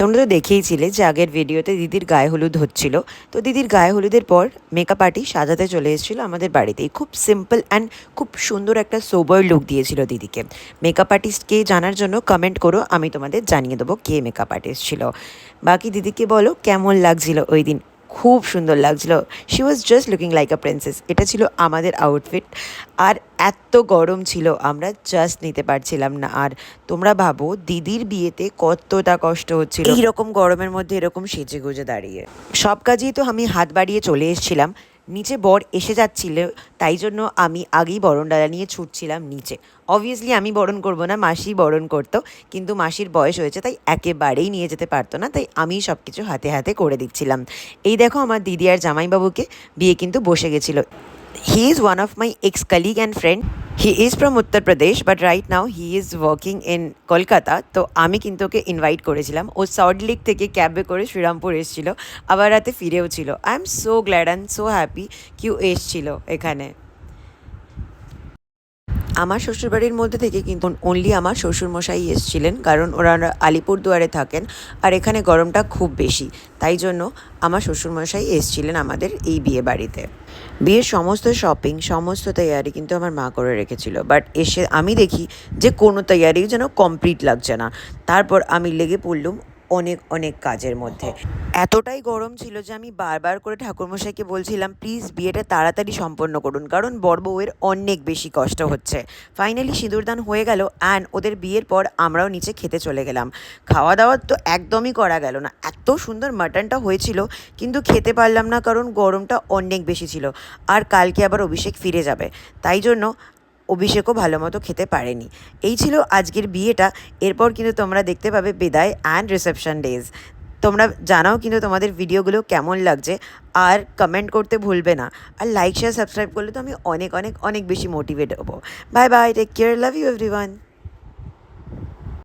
তোমরা তো দেখেইছিলে যে আগের ভিডিওতে দিদির গায়ে হলুদ হচ্ছিল। তো দিদির গায়ে হলুদের পর মেকআপ আর্টিস্ট সাজাতে চলে এসেছিল আমাদের বাড়িতেই। খুব সিম্পল অ্যান্ড খুব সুন্দর একটা সোবার লুক দিয়েছিল দিদিকে। মেকআপ আর্টিস্টকে জানার জন্য কমেন্ট করো, আমি তোমাদের জানিয়ে দেবো কে মেকআপ আর্টিস্ট ছিল। বাকি দিদিকে বলো, কেমন লাগছিল ওই দিন? খুব সুন্দর লাগছিল। She was just looking like a princess এটা ছিল আমাদের আউটফিট আর এত গরম ছিল আমরা জাস্ট নিতে পারছিলাম না। আর তোমরা ভাবো দিদির বিয়েতে কতটা কষ্ট হচ্ছিল। এইরকম গরমের মধ্যে এরকম সেজে গুজে দাঁড়িয়ে। সব কাজেই তো আমি হাত বাড়িয়ে চলে এসেছিলাম। নিচে বর এসে যাচ্ছিল, তাই জন্য আমি আগেই বরণ ডালা নিয়ে ছুটছিলাম নিচে। অবভিয়াসলি আমি বরণ করব না, মাসি বরণ করতো, কিন্তু মাসির বয়স হয়েছে, তাই একেবারেই নিয়ে যেতে পারতো না, তাই আমি সব কিছু হাতে হাতে করে দিচ্ছিলাম। এই দেখো আমার দিদি আর জামাইবাবুকে, বিয়ে কিন্তু বসে গেছিল। He is one of my ex colleague and friend he is from Uttar Pradesh but right now he is working in Kolkata তো আমি কিন্তু ওকে ইনভাইট করেছিলাম। ও সল্ট লেক থেকে ক্যাবে করে শ্রীরামপুর এসেছিল। আবার রাতে ফিরেও ছিল। I am so glad and so happy Q এসছিল এখানে। আমার শ্বশুরবাড়ির মধ্যে থেকে কিন্তু অনলি আমার শ্বশুরমশাই এসেছিলেন, কারণ ওরা আলিপুরদুয়ারে থাকেন আর এখানে গরমটা খুব বেশি। তাই জন্য আমার শ্বশুরমশাই এসেছিলেন আমাদের এই বিয়ে বাড়িতে। বিয়ের সমস্ত শপিং সমস্ত তৈয়ারি কিন্তু আমার মা করে রেখেছিল। বাট এসে আমি দেখি যে কোনো তৈয়ারি যেন কমপ্লিট লাগছে না। তারপর আমি লেগে পড়লুম অনেক অনেক কাজের মধ্যে। এতটাই গরম ছিল যে আমি বারবার করে ঠাকুরমশাইকে বলছিলাম, প্লিজ বিয়েটা তাড়াতাড়ি সম্পন্ন করুন, কারণ বর বউয়ের অনেক বেশি কষ্ট হচ্ছে। ফাইনালি সিঁদুরদান হয়ে গেল অ্যান্ড ওদের বিয়ের পর আমরাও নিচে খেতে চলে গেলাম। খাওয়া দাওয়া তো একদমই করা গেল না। এত সুন্দর মাটনটা হয়েছিল, কিন্তু খেতে পারলাম না কারণ গরমটা অনেক বেশি ছিল। আর কালকে আবার অভিষেক ফিরে যাবে। তাই জন্য অভিষেকও ভালো মতো খেতে পারেনি। এই ছিল আজকের বিয়েটা। এরপর কিন্তু তোমরা দেখতে পাবে বিদায় অ্যান্ড রিসেপশন ডেজ তোমরা জানাও কিন্তু তোমাদের ভিডিওগুলো কেমন লাগছে। আর কমেন্ট করতে ভুলবে না। আর লাইক শেয়ার সাবস্ক্রাইব করলে তো আমি অনেক অনেক অনেক বেশি মোটিভেট হব। Bye bye take care love you everyone